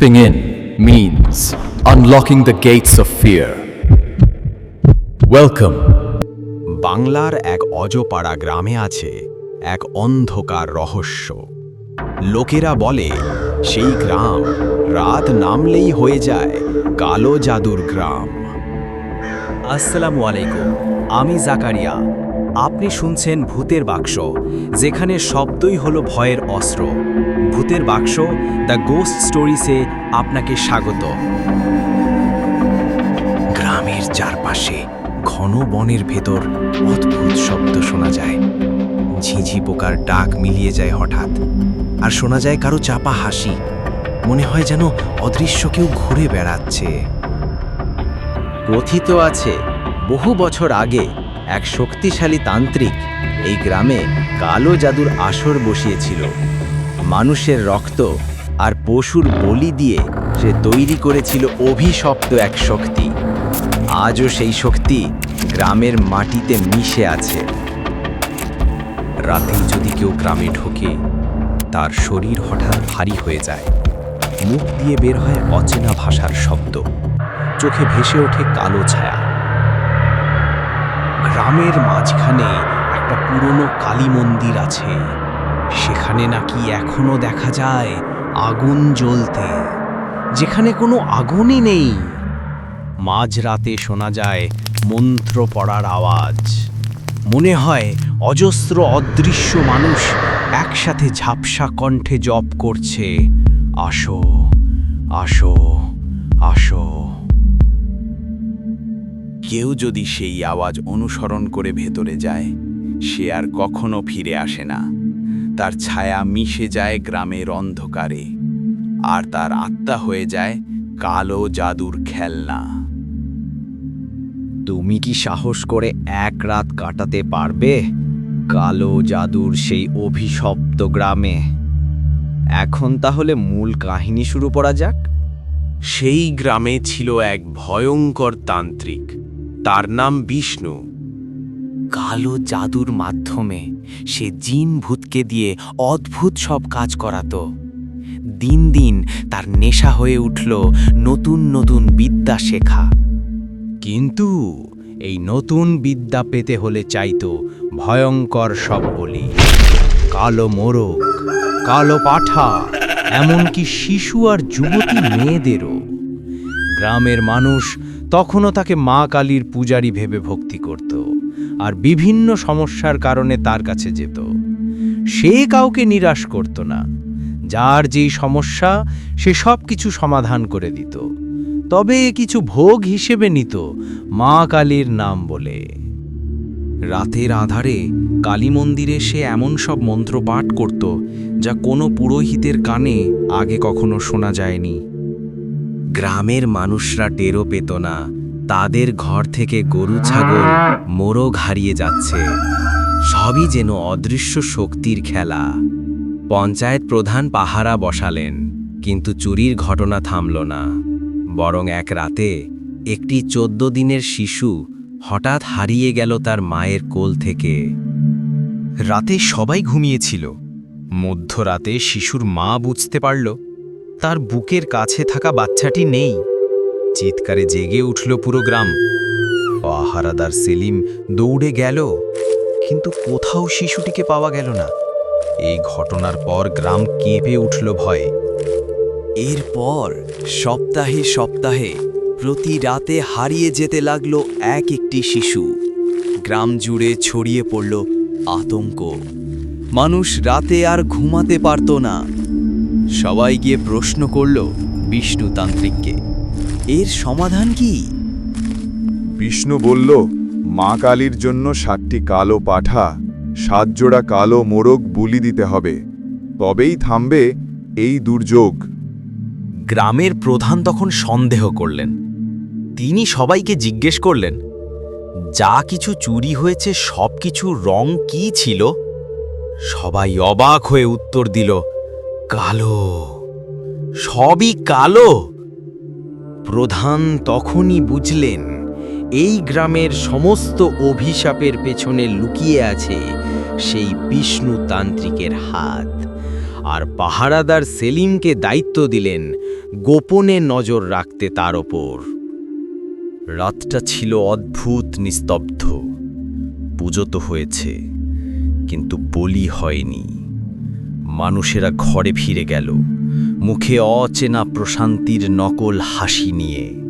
Stepping in means unlocking the gates of fear. Welcome. বাংলার এক অজপাড়া গ্রামে আছে এক অন্ধকার রহস্য লোকেরা বলে সেই গ্রাম রাত নামলেই হয়ে যায় কালো জাদুর গ্রাম আসসালামু আলাইকুম আমি জাকারিয়া আপনি শুনছেন ভূতের বাক্স, যেখানে শব্দই হলো ভয়ের অস্ত্র। ভূতের বাক্স, দ্য গোস্ট স্টোরিসে আপনাকে স্বাগত। গ্রামের চারপাশে ঘন বনের ভেতর অদ্ভুত শব্দ শোনা যায়। ঝিঝি পোকার ডাক মিলিয়ে যায় হঠাৎ, আর শোনা যায় কারও চাপা হাসি। মনে হয় যেন অদৃশ্য কেউ ঘুরে বেড়াচ্ছে। কথিত আছে, বহু বছর আগে এক শক্তিশালী তান্ত্রিক এই গ্রামে কালো জাদুর আসর বসিয়েছিল। মানুষের রক্ত আর পশুর বলি দিয়ে সে তৈরি করেছিল অভিশপ্ত এক শক্তি। আজও সেই শক্তি গ্রামের মাটিতে মিশে আছে। রাতে যদি কেউ গ্রামে ঢোকে, তার শরীর হঠাৎ ভারী হয়ে যায়। মুখ দিয়ে বের হয় অচেনা ভাষার শব্দ। চোখে ভেসে ওঠে কালো ছায়া। গ্রামের মাঝখানে একটা পুরনো কালী মন্দির আছে। সেখানে নাকি এখনও দেখা যায় আগুন জ্বলতে। যেখানে কোনো আগুনই নেই। মাঝরাতে শোনা যায় মন্ত্র পড়ার আওয়াজ। মনে হয় অজস্র অদৃশ্য মানুষ একসাথে ঝাপসা কণ্ঠে জপ করছে। আসো আসো। কেউ যদি সেই আওয়াজ অনুসরণ করে ভেতরে যায় সে আর কখনো ফিরে আসে না। তার ছায়া মিশে যায় গ্রামের অন্ধকারে আর তার আত্মা হয়ে যায় কালো জাদুর খেলনা। তুমি কি সাহস করে এক রাত কাটাতে পারবে? কালো জাদুর সেই অভিশপ্ত গ্রামে। এখন তাহলে মূল কাহিনী শুরু করা যাক। সেই গ্রামে ছিল এক ভয়ঙ্কর তান্ত্রিক। তার নাম বিষ্ণু। কালো জাদুর মাধ্যমে সে জিন ভূতকে দিয়ে অদ্ভুত সব কাজ করাতো। দিন দিন তার নেশা হয়ে উঠল নতুন নতুন বিদ্যা শেখা। কিন্তু এই নতুন বিদ্যা পেতে হলে চাইতো ভয়ঙ্কর সব বলি। কালো মোরগ কালো পাঠা এমনকি শিশু আর যুবতী মেয়েদেরও। গ্রামের মানুষ তখনও তাকে মা কালীর পূজারী ভেবে ভক্তি করত আর বিভিন্ন সমস্যার কারণে তার কাছে যেত। সে কাউকে নিরাশ করত না। যার যেই সমস্যা, সে সব কিছু সমাধান করে দিত। তবে কিছু ভোগ হিসেবে নিত মা কালীর নাম বলে। রাতের আধারে কালী মন্দিরে সে এমন সব মন্ত্র পাঠ করত যা কোনো পুরোহিতের কানে আগে কখনো শোনা যায়নি। গ্রামের মানুষরা টেরও পেত না। তাদের ঘর থেকে গরু, ছাগল, মোরগ হারিয়ে যাচ্ছে। সবই যেন অদৃশ্য শক্তির খেলা। পঞ্চায়েত প্রধান পাহারা বসালেন, কিন্তু চুরির ঘটনা থামল না। বরং এক রাতে একটি চোদ্দ দিনের শিশু হঠাৎ হারিয়ে গেল তার মায়ের কোল থেকে। রাতে সবাই ঘুমিয়েছিল। মধ্যরাতে শিশুর মা বুঝতে পারল তার বুকের কাছে থাকা বাচ্চাটি নেই। চিৎকারে জেগে উঠল পুরো গ্রাম। পাহারাদার সেলিম দৌড়ে গেল, কিন্তু কোথাও শিশুটিকে পাওয়া গেল না। এই ঘটনার পর গ্রাম কেঁপে উঠল ভয়ে। এরপর সপ্তাহে সপ্তাহে প্রতি রাতে হারিয়ে যেতে লাগল এক একটি শিশু। গ্রাম জুড়ে ছড়িয়ে পড়ল আতঙ্ক। মানুষ রাতে আর ঘুমাতে পারত না। সবাই গিয়ে প্রশ্ন করল বিষ্ণু তান্ত্রিককে। এর সমাধান কি? বিষ্ণু বলল মা কালীর জন্য সাতটি কালো পাঠা সাত জোড়া কালো মোরগ বুলি দিতে হবে। তবেই থামবে এই দুর্যোগ। গ্রামের প্রধান তখন সন্দেহ করলেন। তিনি সবাইকে জিজ্ঞেস করলেন যা কিছু চুরি হয়েছে সব কিছু রং কি ছিল? সবাই অবাক হয়ে উত্তর দিল কালো, সবই কালো। প্রধান তখনই বুঝলেন, এই গ্রামের সমস্ত অভিশাপের পেছনে লুকিয়ে আছে সেই বিষ্ণু তান্ত্রিকের হাত। আর পাহারাদার সেলিমকে দায়িত্ব দিলেন গোপনে নজর রাখতে তার ওপর। রাতটা ছিল অদ্ভুত নিস্তব্ধ। পুজো তো হয়েছে, কিন্তু বলি হয়নি। মানুষেরা ঘরে ফিরে গেল। মুখে অচেনা প্রশান্তির নকল হাসি নিয়ে।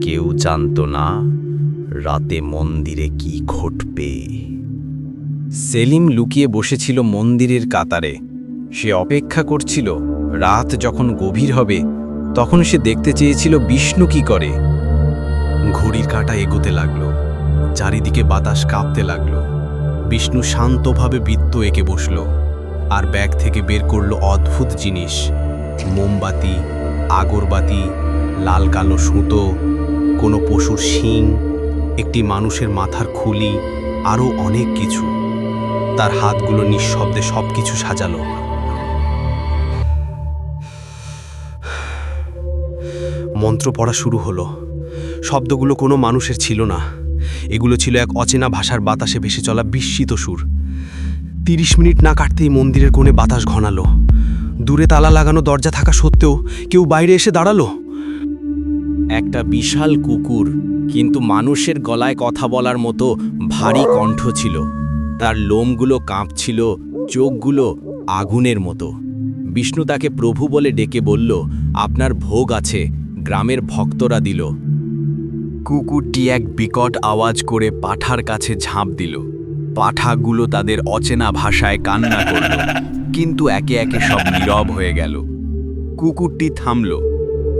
কেউ জানত না রাতে মন্দিরে কি ঘটবে। সেলিম লুকিয়ে বসেছিল মন্দিরের কাতারে। সে অপেক্ষা করছিল, রাত যখন গভীর হবে, তখন সে দেখতে চেয়েছিল বিষ্ণু কি করে। ঘড়ির কাঁটা এগোতে লাগল, চারিদিকে বাতাস কাঁপতে লাগল। বিষ্ণু শান্তভাবে বৃত্ত এঁকে বসল। আর ব্যাগ থেকে বের করল অদ্ভুত জিনিস। মোমবাতি, আগরবাতি, লাল কালো সুতো, কোনো পশুর শিং, একটি মানুষের মাথার খুলি আরও অনেক কিছু। তার হাতগুলো নিঃশব্দে সব কিছু সাজালো। মন্ত্র পড়া শুরু হলো। শব্দগুলো কোনো মানুষের ছিল না। এগুলো ছিল এক অচেনা ভাষার বাতাসে ভেসে চলা বিস্মিত সুর। তিরিশ মিনিট না কাটতেই মন্দিরের কোণে বাতাস ঘনালো। দূরে তালা লাগানো দরজা থাকা সত্ত্বেও কেউ বাইরে এসে দাঁড়াল। একটা বিশাল কুকুর, কিন্তু মানুষের গলায় কথা বলার মতো ভারী কণ্ঠ ছিল। তার লোমগুলো কাঁপছিল, চোখগুলো আগুনের মতো। বিষ্ণু তাকে প্রভু বলে ডেকে বলল, আপনার ভোগ আছে। গ্রামের ভক্তরা দিল। কুকুরটি এক বিকট আওয়াজ করে পাঠার কাছে ঝাঁপ দিল। পাঠাগুলো তাদের অচেনা ভাষায় কান্না করল কিন্তু একে একে সব নীরব হয়ে গেল। কুকুরটি থামল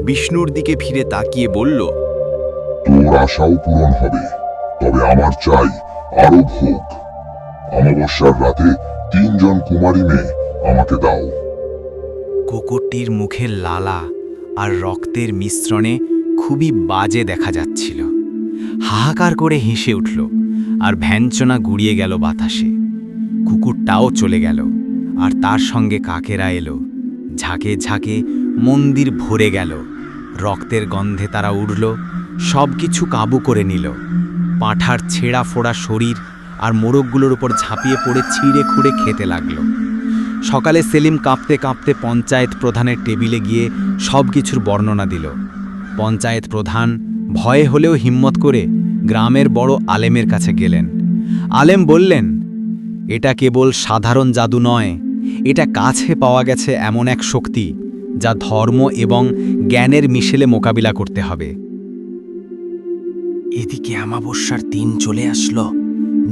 বিষ্ণুর দিকে ফিরে তাকিয়ে বলল তোর আশাও পূরণ হবে তবে আমার চাই আরও ভোগ। অমাবস্যার রাতে তিনজন কুমারী মেয়ে আমাকে দাও। কুকুরটির মুখের লালা আর রক্তের মিশ্রণে খুবই বাজে দেখা যাচ্ছিল। হাহাকার করে হেসে উঠল আর ভ্যাঞ্চনা গুড়িয়ে গেল বাতাসে। কুকুরটাও চলে গেল। আর তার সঙ্গে কাকেরা এলো। ঝাঁকে ঝাঁকে মন্দির ভরে গেল। রক্তের গন্ধে তারা উড়ল। সব কিছু কাবু করে নিল। পাঁঠার ছেঁড়া ফোড়া শরীর আর মোরগগুলোর উপর ঝাঁপিয়ে পড়ে ছিঁড়ে খুঁড়ে খেতে লাগল। সকালে সেলিম কাঁপতে কাঁপতে পঞ্চায়েত প্রধানের টেবিলে গিয়ে সব কিছুর বর্ণনা দিল। পঞ্চায়েত প্রধান ভয়ে হলেও হিম্মত করে গ্রামের বড় আলেমের কাছে গেলেন। আলেম বললেন, এটা কেবল সাধারণ জাদু নয়, এটা কাছে পাওয়া গেছে এমন এক শক্তি যা ধর্ম এবং জ্ঞানের মিশেলে মোকাবিলা করতে হবে। এদিকে আমাবস্যার দিন চলে আসলো।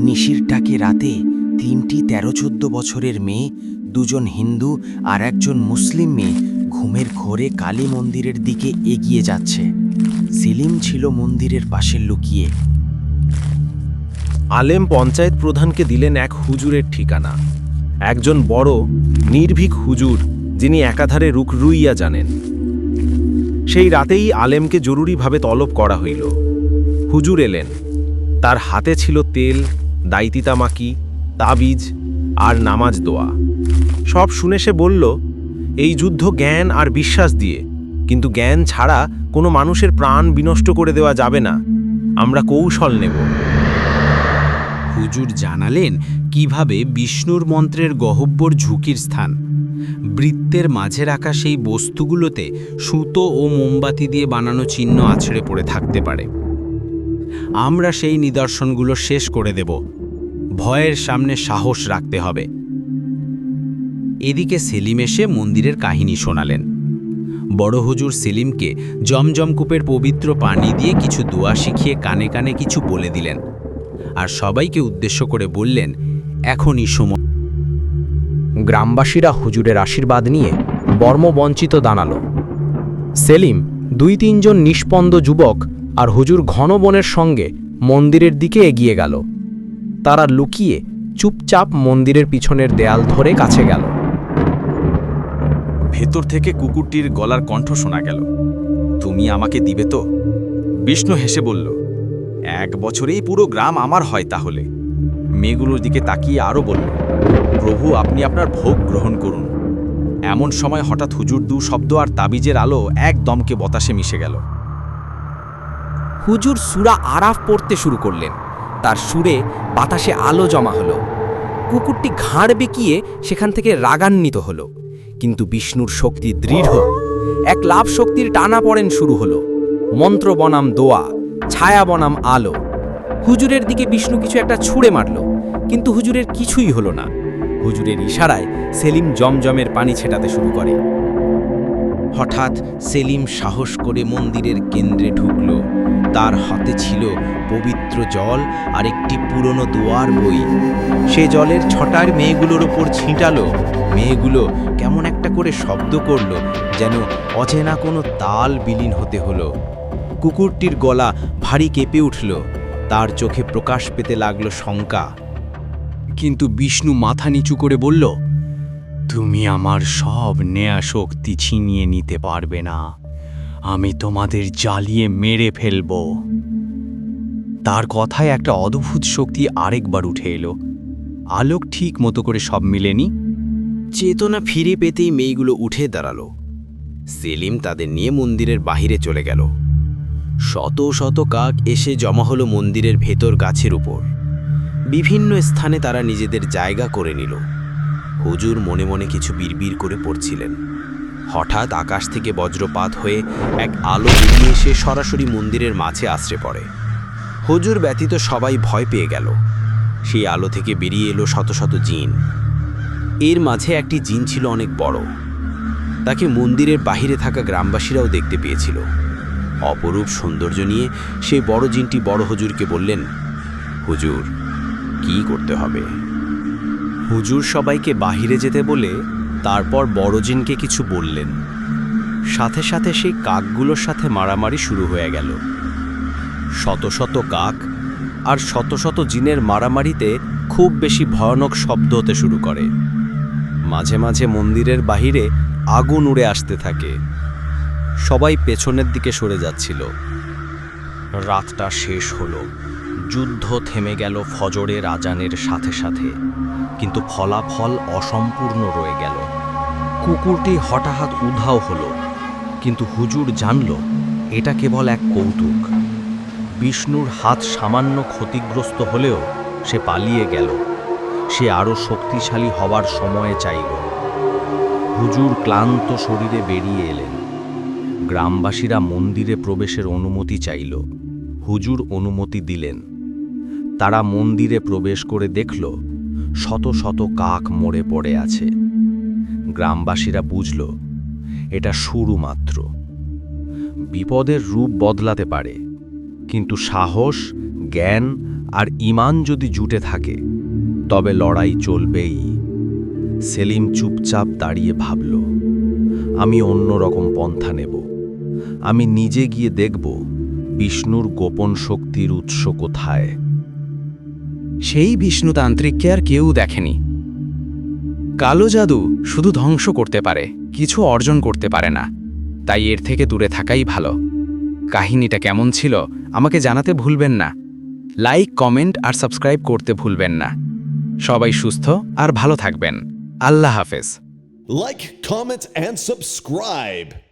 নিশির টাকে রাতে তিনটি তেরো চোদ্দ বছরের মেয়ে, দুজন হিন্দু আর একজন মুসলিম মেয়ে ঘুমের ঘোরে কালী মন্দিরের দিকে এগিয়ে যাচ্ছে। সেলিম ছিল মন্দিরের পাশে লুকিয়ে। আলেম পঞ্চায়েত প্রধানকে দিলেন এক হুজুরের ঠিকানা। একজন বড়, নির্ভীক হুজুর, যিনি একাধারে রুক রুইয়া জানেন। সেই রাতেই আলেমকে জরুরিভাবে তলব করা হইল। হুজুর এলেন। তার হাতে ছিল তেল, দাইতিতামাকি, তাবিজ আর নামাজ দোয়া। সব শুনে সে বলল, এই যুদ্ধ জ্ঞান আর বিশ্বাস দিয়ে, কিন্তু জ্ঞান ছাড়া কোনো মানুষের প্রাণ বিনষ্ট করে দেওয়া যাবে না। আমরা কৌশল নেব। হুজুর জানালেন কীভাবে বিষ্ণুর মন্ত্রের গহব্বর ঝুঁকির স্থান। বৃত্তের মাঝে রাখা সেই বস্তুগুলোতে সুতো ও মোমবাতি দিয়ে বানানো চিহ্ন আছড়ে পড়ে থাকতে পারে। আমরা সেই নিদর্শনগুলো শেষ করে দেব। ভয়ের সামনে সাহস রাখতে হবে। এদিকে সেলিম এসে মন্দিরের কাহিনী শোনালেন। বড় হুজুর সেলিমকে জমজমকূপের পবিত্র পানি দিয়ে কিছু দোয়া শিখিয়ে কানে কানে কিছু বলে দিলেন। আর সবাইকে উদ্দেশ্য করে বললেন, এখনই সময়। গ্রামবাসীরা হুজুরের আশীর্বাদ নিয়ে বর্মবঞ্চিত দাঁড়াল। সেলিম দুই তিনজন নিষ্পন্দ যুবক আর হুজুর ঘন বনের সঙ্গে মন্দিরের দিকে এগিয়ে গেল। তারা লুকিয়ে চুপচাপ মন্দিরের পিছনের দেয়াল ধরে কাছে গেল। ভেতর থেকে কুকুরটির গলার কণ্ঠ শোনা গেল। তুমি আমাকে দিবে তো? বিষ্ণু হেসে বলল, এক বছরেই পুরো গ্রাম আমার হয় তাহলে। মেয়েগুলোর দিকে তাকিয়ে আরও বলল, প্রভু, আপনি আপনার ভোগ গ্রহণ করুন। এমন সময় হঠাৎ হুজুর দু শব্দ আর তাবিজের আলো এক দমকে বতাসে মিশে গেল। হুজুর সুরা আরাফ পড়তে শুরু করলেন। তার সুরে বাতাসে আলো জমা হলো। কুকুরটি ঘাড় বেঁকিয়ে সেখান থেকে রাগান্বিত হলো। কিন্তু বিষ্ণুর শক্তি দৃঢ়। এক লাভ শক্তির টানা পড়েন শুরু হলো। মন্ত্র বনাম দোয়া, ছায়া বনাম আলো। হুজুরের দিকে বিষ্ণু কিছু একটা ছুঁড়ে মারল, কিন্তু হুজুরের কিছুই হলো না। হুজুরের ইশারায় সেলিম জমজমের পানি ছেটাতে শুরু করে। হঠাৎ সেলিম সাহস করে মন্দিরের কেন্দ্রে ঢুকল। তার হাতে ছিল পবিত্র জল আর একটি পুরনো দোয়ার বই। সে জলের ছটার মেয়েগুলোর ওপর ছিঁটালো। মেয়েগুলো কেমন একটা করে শব্দ করল, যেন অচেনা কোনো তাল বিলীন হতে হলো। কুকুরটির গলা ভারী কেঁপে উঠল। তার চোখে প্রকাশ পেতে লাগল শঙ্কা। কিন্তু বিষ্ণু মাথা নিচু করে বলল, তুমি আমার সব নেয়া শক্তি ছিনিয়ে নিতে পারবে না। আমি তোমাদের জ্বালিয়ে মেরে ফেলব। তার কথায় একটা অদ্ভুত শক্তি আরেকবার উঠে এলো। আলোক ঠিক মতো করে সব মিলেনি। চেতনা ফিরে পেতেই মেয়েগুলো উঠে দাঁড়াল। সেলিম তাদের নিয়ে মন্দিরের বাহিরে চলে গেল। শত শত কাক এসে জমা হলো মন্দিরের ভেতর গাছের উপর। বিভিন্ন স্থানে তারা নিজেদের জায়গা করে নিল। হুজুর মনে মনে কিছু বিড়বিড় করে পড়ছিলেন। হঠাৎ আকাশ থেকে বজ্রপাত হয়ে এক আলো বেরিয়ে এসে সরাসরি মন্দিরের মাঝে আশ্রে পড়ে। হুজুর ব্যতীত সবাই ভয় পেয়ে গেল। সেই আলো থেকে বেরিয়ে এলো শত শত জিন। এর মাঝে একটি জিন ছিল অনেক বড়। তাকে মন্দিরের বাহিরে থাকা গ্রামবাসীরাও দেখতে পেয়েছিল। অপরূপ সৌন্দর্য নিয়ে সেই বড় জিনটি বড় হুজুরকে বললেন, হুজুর, কি করতে হবে? হুজুর সবাইকে বাহিরে যেতে বলে তারপর বড়জিনকে কিছু বললেন। সাথে সাথে সেই কাকগুলোর সাথে মারামারি শুরু হয়ে গেল। শত শত কাক আর শত শত জিনের মারামারিতে খুব বেশি ভয়ানক শব্দ হতে শুরু করে। মাঝে মাঝে মন্দিরের বাহিরে আগুন উড়ে আসতে থাকে। সবাই পেছনের দিকে সরে যাচ্ছিল। রাতটা শেষ হলো। যুদ্ধ থেমে গেল ফজরের আজানের সাথে সাথে। কিন্তু ফলাফল অসম্পূর্ণ রয়ে গেল। কুকুরটি হঠাৎ উধাও হলো, কিন্তু হুজুর জানল, এটা কেবল এক কৌতুক। বিষ্ণুর হাত সামান্য ক্ষতিগ্রস্ত হলেও সে পালিয়ে গেল। সে আরও শক্তিশালী হওয়ার সময়ে চাইল। হুজুর ক্লান্ত শরীরে বেরিয়ে এলেন। গ্রামবাসীরা মন্দিরে প্রবেশের অনুমতি চাইল। হুজুর অনুমতি দিলেন। তারা মন্দিরে প্রবেশ করে দেখল, শত শত কাক মরে পড়ে আছে। গ্রামবাসীরা বুঝল, এটা শুরু মাত্র বিপদের রূপ বদলাতে পারে, কিন্তু সাহস, জ্ঞান আর ইমান যদি জুটে থাকে, তবে লড়াই চলবেই। সেলিম চুপচাপ দাঁড়িয়ে ভাবল, আমি অন্য রকম পন্থা নেব। আমি নিজে গিয়ে দেখব বিষ্ণুর গোপন শক্তির উৎস কোথায়। সেই বিষ্ণুতান্ত্রিককে আর কেউ দেখেনি। কালো জাদু শুধু ধ্বংস করতে পারে, কিছু অর্জন করতে পারে না। তাই এর থেকে দূরে থাকাই ভালো। কাহিনীটা কেমন ছিল, আমাকে জানাতে ভুলবেন না। লাইক, কমেন্ট আর সাবস্ক্রাইব করতে ভুলবেন না। সবাই সুস্থ আর ভালো থাকবেন। আল্লাহ হাফেজ। Like comment and subscribe.